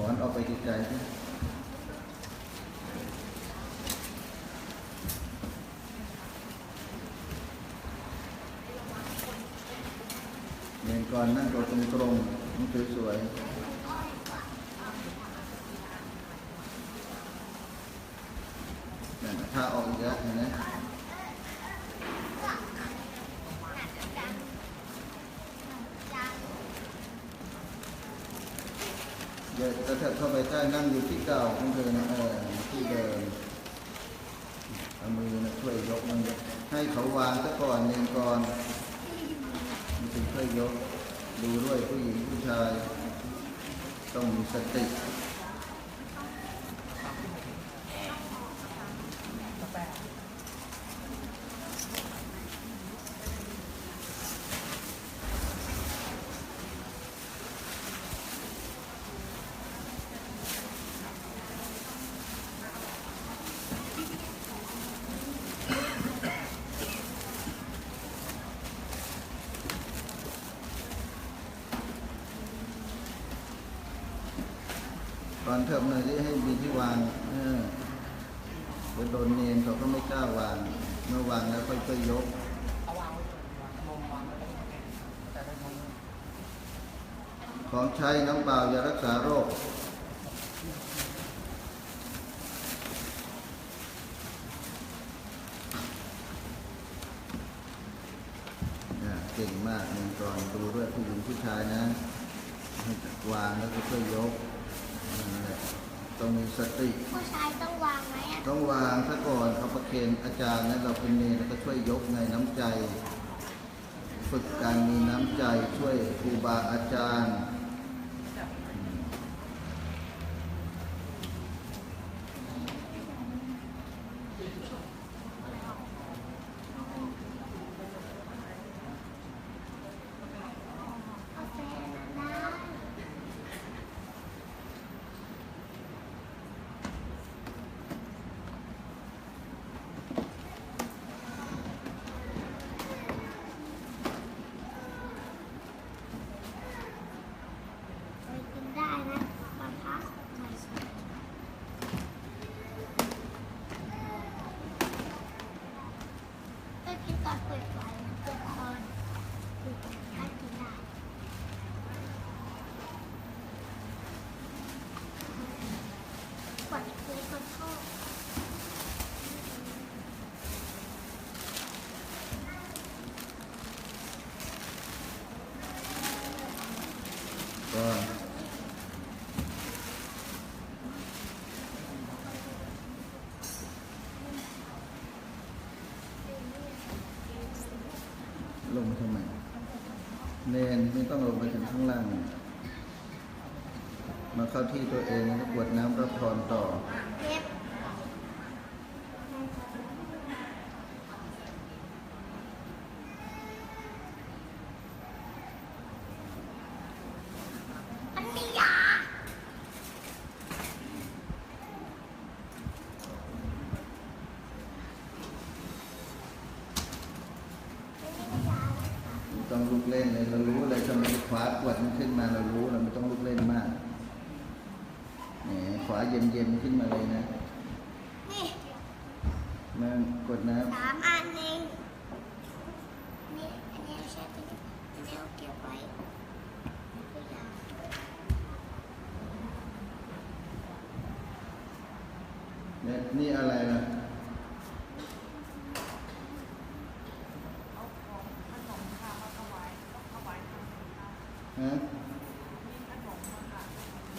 ถอนออกไปไกลๆสิเรียนก่อนนั่งตัวตรงๆนั่งสวยๆนั่นน่ะถ้าออกอีกแล้วเห็นไหม เดี๋ยวจะเข้าไปใต้นั่งอยู่ที่เก่าของเธอนะเออที่เดิมเอามือนะช่วยยกมันให้เขาวางซะก่อนเรียนก่อนมันถึงค่อยยก ดูด้วยผู้หญิงผู้ชาย ต้องมีสติ ตอนเทิบเลยที่ให้มีที่วางเออเดี๋ยวโดนเนนเขาก็ไม่กล้าวาง เมื่อวางแล้วค่อยๆยกของใช้น้ำเปล่ายารักษาโรค เก่งมากเรียนก่อนดูด้วยผู้หญิงผู้ชายนะให้วางแล้วก็ช่วยยก ต้องมีสติ ผู้ชายต้องวางไหมอะต้องวางซะก่อนเขาประเคนอาจารย์นะเราเป็นเนรแล้วก็ช่วยยกในน้ำใจ ฝึกการมีน้ำใจช่วยครูบาอาจารย์ กาแฟนะ ไปกินได้นะบางพักไม่ใช่ก็กินก่อนเปิดไฟเปิดคอนถ้ากินได้กดเลยกดเข้า ก็ ลงมาทำไมเนนไม่ต้องลงไปถึงข้างล่าง มาเข้าที่ตัวเองแล้วกวดน้ำรับพรต่อ เก็บอันนี้ยา ไม่ ต้องลุกเล่นเลยเรารู้เลยทำไมขวาขวดมันขึ้นมาเรารู้เราไม่ต้องลุกเล่นมากแหมขวาเย็นๆขึ้นมาเลยนะนี่มากดน้สามอันเองนี่อันนี้ใช้เป็นอันนี้เอาเก็บไว้ตัวอย่างำเนี่ยนี่อะไรนะ เอาของขนมค่ะมาถวายถวายทางค่ะ ฮะ มีขนมมาค่ะ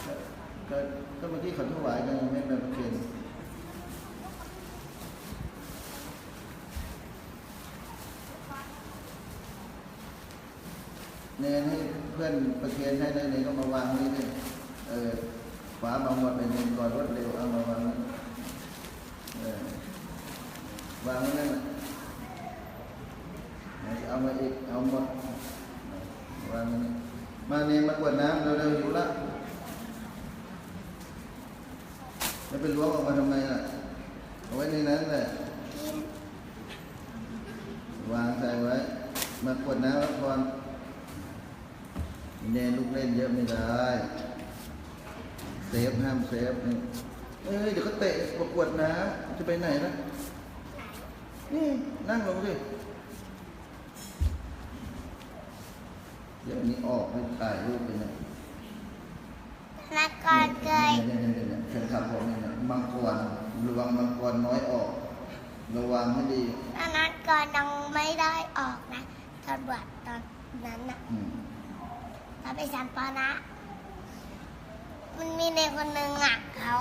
ก็ก็ก็เมื่อกี้เขาถวายกันยังไม่มาประเคน เนนให้เพื่อนประเคนให้ได้เลยก็มาวางนี่เลยเออขวามาหมดเป็นเนนก่อนรวดเร็วเอามาวางนี่เออวางไว้นั่นแหละเอามาอีกเอาหมดวางไว้นี่มาเนนมากวดน้ำเร็วๆอยู่ละจะไปล้วงออกมาทำไมล่ะเอาไว้ในนั้นแหละกินวางใส่ไว้ มากดน้ำแล้วพร เนนลูกเล่นเยอะไม่ได้ เซฟห้ามเซฟนี่เอ้ยเดี๋ยวก็เตะประกวดน้ำจะไปไหนนะนี่นั่งลงสิเดี๋ยวอันนี้ออกให้ถ่ายรูปไปเนี่ยนักกรเคยเนี่ยเนี่ยเนี่ยเนี่ยแฟนคลับผมเนี่ยมังกรระวังมังกรน้อยออก ระวังให้ดีตอนนั้นกรยังไม่ได้ออกนะตอนบวชตอนนั้นน่ะ อืมตอนไปสันปานะ มันมีเนรคนหนึ่งอะเขา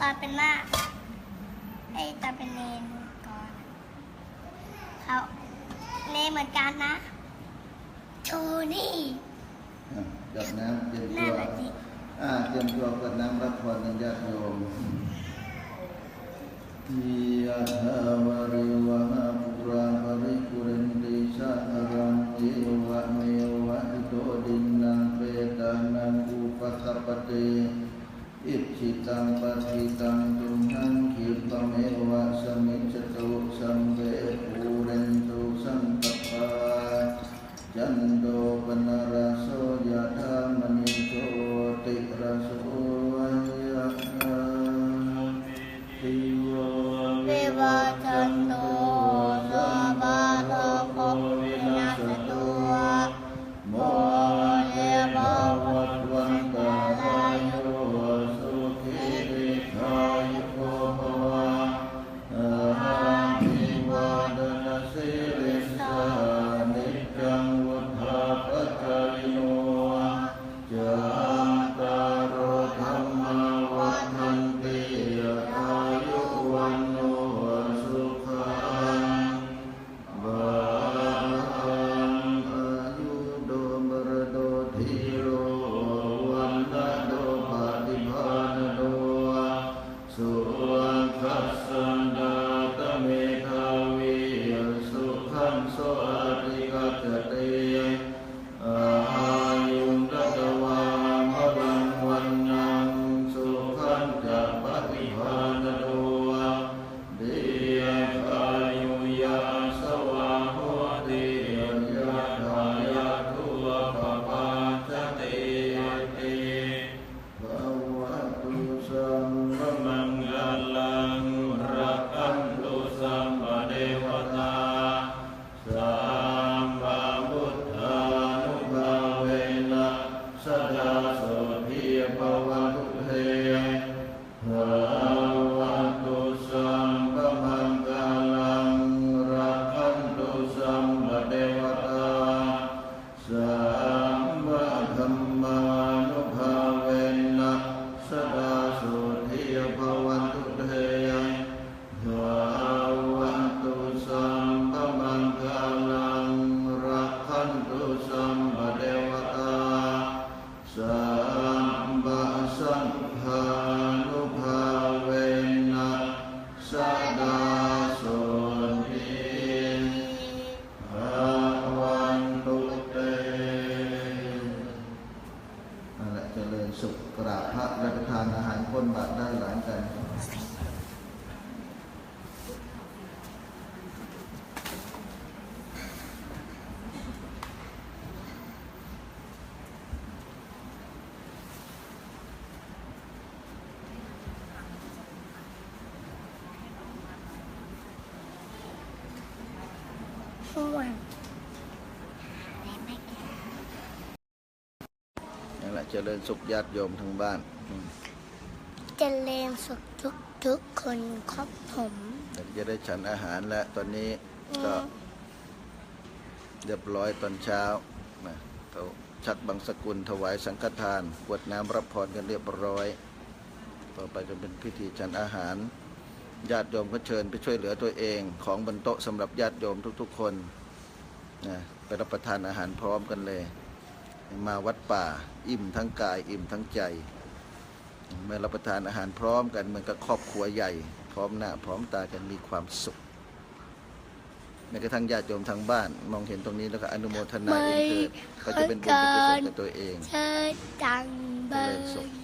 ตอนเป็นหน้าไอ้ตอนเป็นเนรก่อนอะเขาเนรเหมือนกันนะโชว์นี่อะจับน้ำเตรียมน่าตัวรักดีอ่าเตรียมตัวกดน้ำรับพรกันญาติโยมยะถาวาริวหา ปฏิอิจิตังปฏิตังตุมหังคิปะเมวะสมิจตุสัมเปปุเรนตุสัมปปาจันโดปนร วัง ช่วงอะไรไม่แก่นั่นแหละเจริญสุขญาติโยมทั้งบ้านอืมเจริญสุขทุกทุกๆคนครับผมเดี๋ยวจะได้ฉันอาหารแล้วตอนนี้ก็อืมเรียบร้อยตอนเช้านะเขาชักบางสกุลถวายสังฆทานกวดน้ำรับพรกันเรียบร้อย ต่อไปจะเป็นพิธีฉันอาหาร ญาติโยมก็เชิญไปช่วยเหลือตัวเอง ของบนโต๊ะสำหรับญาติโยมทุก ๆ คนนะไปรับประทานอาหารพร้อมกันเลย มาวัดป่า อิ่มทั้งกาย อิ่มทั้งใจเมื่อรับประทานอาหารพร้อมกันเหมือนกับครอบครัวใหญ่ พร้อมหน้าพร้อมตากันมีความสุขแม้กระทั่งญาติโยมทางบ้าน มองเห็นตรงนี้แล้วก็อนุโมทนาเองเถิดก็จะเป็นบุญเป็นกุศลกับตัวเองเธอจังเบเจริญสุขย